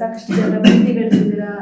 ಸಾಕಷ್ಟು ಜನ ಪ್ರೀತಿ ಗಳಿಸಿದ್ದೀರಾ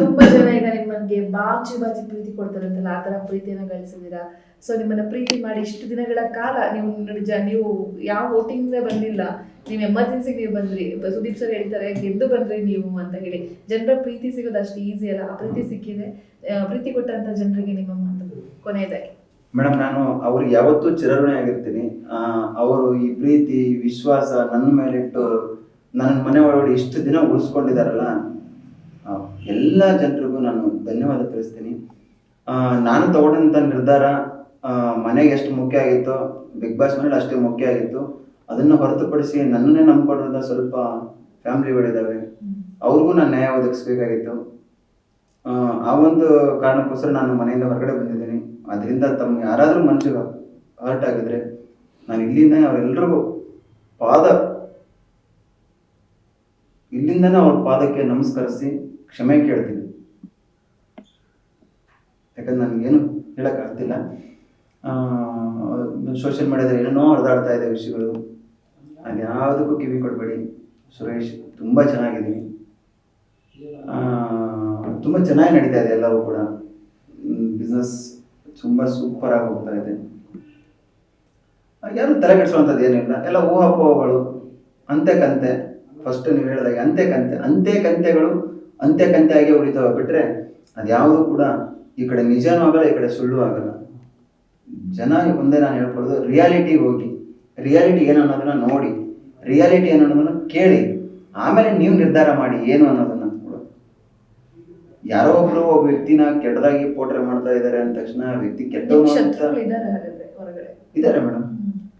ತುಂಬಾ ಜನ ಈಗ ನಿಮ್ಮನ್ಗೆ ಬಾಚಿ ಬಾಚಿ ಪ್ರೀತಿ ಕೊಡ್ತಾರಂತಲ್ಲ, ಆ ತರ ಪ್ರೀತಿಯನ್ನ ಗಳಿಸಿದ್ದೀರಾ? ಸೊ ನಿಮ್ಮನ್ನ ಪ್ರೀತಿ ಮಾಡಿ ಇಷ್ಟು ದಿನಗಳ ಕಾಲ ನೀವು ನಿಜ, ನೀವು ಯಾವ ವೋಟಿಂಗ್ ಬಂದಿಲ್ಲ, ನೀವು ಎಮರ್ಜೆನ್ಸಿಗೆ ನೀವು ಬಂದ್ರಿ. ಸುದೀಪ್ ಸರ್ ಹೇಳ್ತಾರೆ, ಗೆದ್ದು ಬಂದ್ರಿ ನೀವು ಅಂತ ಹೇಳಿ. ಜನರ ಪ್ರೀತಿ ಸಿಗೋದು ಅಷ್ಟು ಈಸಿ ಅಲ್ಲ. ಆ ಪ್ರೀತಿ ಸಿಕ್ಕಿದೆ ಪ್ರೀತಿ ಕೊಟ್ಟಂತ ಜನರಿಗೆ ನಿಮ್ಮ ಮಾತು ಕೊನೆಯದಾಗಿ. ಮೇಡಮ್, ನಾನು ಅವ್ರಿಗೆ ಯಾವತ್ತೂ ಚಿರಋಣಿ ಆಗಿರ್ತೀನಿ ಅವರು ಈ ಪ್ರೀತಿ, ವಿಶ್ವಾಸ ನನ್ನ ಮೇಲಿಟ್ಟು ನನ್ನ ಮನೆ ಒಳಗಡೆ ಇಷ್ಟು ದಿನ ಉಳಿಸ್ಕೊಂಡಿದ್ದಾರಲ್ಲ ಎಲ್ಲ ಜನರಿಗೂ ನಾನು ಧನ್ಯವಾದ ತಿಳಿಸ್ತೀನಿ. ನಾನು ತಗೊಂಡಂಥ ನಿರ್ಧಾರ ಮನೆಗೆ ಎಷ್ಟು ಮುಖ್ಯ ಆಗಿತ್ತೋ ಬಿಗ್ ಬಾಸ್ ಮನೇಲಿ ಅಷ್ಟೇ ಮುಖ್ಯ ಆಗಿತ್ತು. ಅದನ್ನು ಹೊರತುಪಡಿಸಿ ನನ್ನನ್ನೇ ನಂಬ್ಕೊಂಡಿರೋದ ಸ್ವಲ್ಪ ಫ್ಯಾಮಿಲಿಗಳಿದ್ದಾವೆ ಅವ್ರಿಗೂ ನಾನು ನ್ಯಾಯ ಒದಗಿಸ್ಬೇಕಾಗಿತ್ತು. ಆ, ಆ ಒಂದು ಕಾರಣಕ್ಕೋಸ್ಕರ ನಾನು ಮನೆಯಿಂದ ಹೊರಗಡೆ ಬಂದಿದ್ದೀನಿ. ಅದರಿಂದ ತಮ್ಮ ಯಾರಾದರೂ ಮನಸ್ಸಿಗೆ ಹರ್ಟ್ ಆಗಿದ್ರೆ ನಾನು ಇಲ್ಲಿಂದ ಅವರೆಲ್ಲರಿಗೂ ಪಾದ ಇಲ್ಲಿಂದನೇ ಅವ್ರ ಪಾದಕ್ಕೆ ನಮಸ್ಕರಿಸಿ ಕ್ಷಮೆ ಕೇಳ್ತೀನಿ. ಯಾಕಂದ್ರೆ ನನಗೇನು ಹೇಳೋಕ್ಕಾಗ್ತಿಲ್ಲ ಸೋಷಿಯಲ್ ಮೀಡಿಯಾದಲ್ಲಿ ಏನೇನೋ ಹರಿದಾಡ್ತಾ ಇದೆ ವಿಷಯಗಳು. ಅದ್ಯಾವುದಕ್ಕೂ ಕಿವಿ ಕೊಡಬೇಡಿ. ಸುರೇಶ್, ತುಂಬ ಚೆನ್ನಾಗಿದ್ದೀನಿ. ತುಂಬ ಚೆನ್ನಾಗಿ ನಡೀತಾ ಇದೆ ಎಲ್ಲವೂ ಕೂಡ. ಬಿಸ್ನೆಸ್ ತುಂಬ ಸೂಪರ್ ಆಗಿ ಹೋಗ್ತಾ ಇದೆ. ಯಾರು ತಲೆ ಕೆಡಿಸುವಂಥದ್ದು ಏನಿಲ್ಲ. ಎಲ್ಲ ಊಹಾಪೋಹಗಳು ಅಂತೆ ಕಂತೆ. ಫಸ್ಟ್ ನೀವು ಹೇಳಿದಾಗೆ ಅಂತೆ ಕಂತೆ ಅಂತೆ ಕಂತೆಗಳು ಅಂತೆ ಕಂತೆ ಆಗಿ ಉಳಿತಾವೆ ಬಿಟ್ರೆ ಅದ್ಯಾವುದು ಕೂಡ ಈ ಕಡೆ ನಿಜನೂ ಆಗಲ್ಲ ಈ ಕಡೆ ಸುಳ್ಳು ಆಗಲ್ಲ. ಜನ ಮುಂದೆ ನಾನು ಹೇಳ್ಕೊಡೋದು ರಿಯಾಲಿಟಿ ಹೋಗಿ ರಿಯಾಲಿಟಿ ಏನು ಅನ್ನೋದನ್ನ ನೋಡಿ ರಿಯಾಲಿಟಿ ಏನು ಅನ್ನೋದನ್ನ ಕೇಳಿ ಆಮೇಲೆ ನೀವು ನಿರ್ಧಾರ ಮಾಡಿ ಏನು ಅನ್ನೋದನ್ನ ಕೂಡ ಯಾರೋ ಒಬ್ರು ಒಬ್ಬ ವ್ಯಕ್ತಿನ ಕೆಟ್ಟದಾಗಿ ಪೋಟ್ರೆ ಮಾಡ್ತಾ ಇದ್ದಾರೆ ಅಂದ ತಕ್ಷಣ ವ್ಯಕ್ತಿ ಕೆಟ್ಟ ಇದ್ದಾರೆ ಮೇಡಮ್.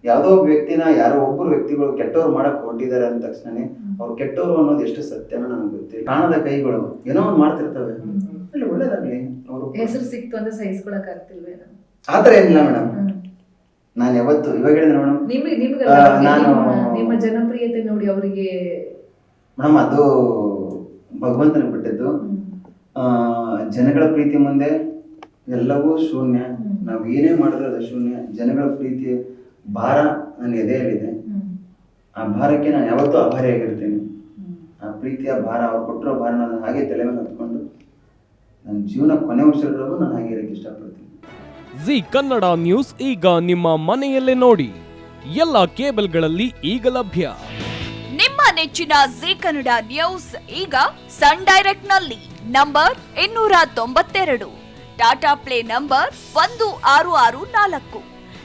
ಯಾವುದೋ ಒಬ್ಬ ವ್ಯಕ್ತಿನ ಯಾರೋ ಒಬ್ಬರು ವ್ಯಕ್ತಿಗಳು ಕೆಟ್ಟವ್ರು ಮಾಡಕ್ ಹೊರಟಿದ್ದಾರೆ ಅಂದ ತಕ್ಷಣನೇ ಅವ್ರು ಕೆಟ್ಟವ್ರು ಅನ್ನೋದು ಎಷ್ಟು ಸತ್ಯನೋ ನನಗೆ ಗೊತ್ತಿಲ್ಲ. ಕಾಣದ ಕೈಗಳು ಏನೋ ಒಂದು ಮಾಡ್ತಿರ್ತವೆ. ಅಲ್ಲಿ ಒಳ್ಳೇದಾಗ್ಲಿ. ಅವರು ಹೆಸರು ಸಿಕ್ತು ಅಂತ ಸಹಿಸ್ಕೊಳಕ್ ಆಗ್ತಿಲ್ವೇನೋ ಆತರ ಏನಿಲ್ಲ ಮೇಡಮ್. ನಾನು ಯಾವತ್ತು ಇವಾಗ ಹೇಳಿದ್ರೆ ಮೇಡಮ್. ನಾನು- ನಿಮ್ಮ ಜನಪ್ರಿಯತೆ ನೋಡಿ ಅವರಿಗೆ ಮೇಡಮ್ ಅದು ಭಗವಂತನ ಬಿಟ್ಟಿದ್ದು. ಆ, ಜನಗಳ ಪ್ರೀತಿ ಮುಂದೆ ಎಲ್ಲವೂ ಶೂನ್ಯ. ನಾವು ಏನೇ ಮಾಡಿದ್ರೆ ಅದು ಶೂನ್ಯ. ಜನಗಳ ಪ್ರೀತಿ ಭಾರ ನನ್ನ ಎದೆಯಲ್ಲಿದೆ ಆ ಭಾರಕ್ಕೆ ನಾನು ಯಾವತ್ತೂ ಆಭಾರಿಯಾಗಿರ್ತೀನಿ ಆ ಪ್ರೀತಿಯ ಭಾರ ಅವ್ರು ಕೊಟ್ಟಿರೋ ಭಾರ ನಾನು ಹಾಗೆ ತಲೆ ಮೇಲೆ ಹತ್ಕೊಂಡು ನನ್ನ ಜೀವನ ಕೊನೆ ಉಸಿರೋವರೆಗೂ ನಾನು ಹಾಗೆ ಇರಕ್ಕೆ ಇಷ್ಟಪಡ್ತೀನಿ. ಜಿ ಕನ್ನಡ ನ್ಯೂಸ್ ಈಗ ನಿಮ್ಮ ಮನೆಯಲ್ಲೇ ನೋಡಿ. ಎಲ್ಲ ಕೇಬಲ್ಗಳಲ್ಲಿ ಈಗ ಲಭ್ಯ. ನಿಮ್ಮ ನೆಚ್ಚಿನ ಜಿ ಕನ್ನಡ ನ್ಯೂಸ್ ಈಗ ಸನ್ ಡೈರೆಕ್ಟ್ನಲ್ಲಿ ನಂಬರ್ ಇನ್ನೂರ ತೊಂಬತ್ತೆರಡು. ಟಾಟಾ ಪ್ಲೇ ನಂಬರ್ ಒಂದು ಆರು ಆರು ನಾಲ್ಕು.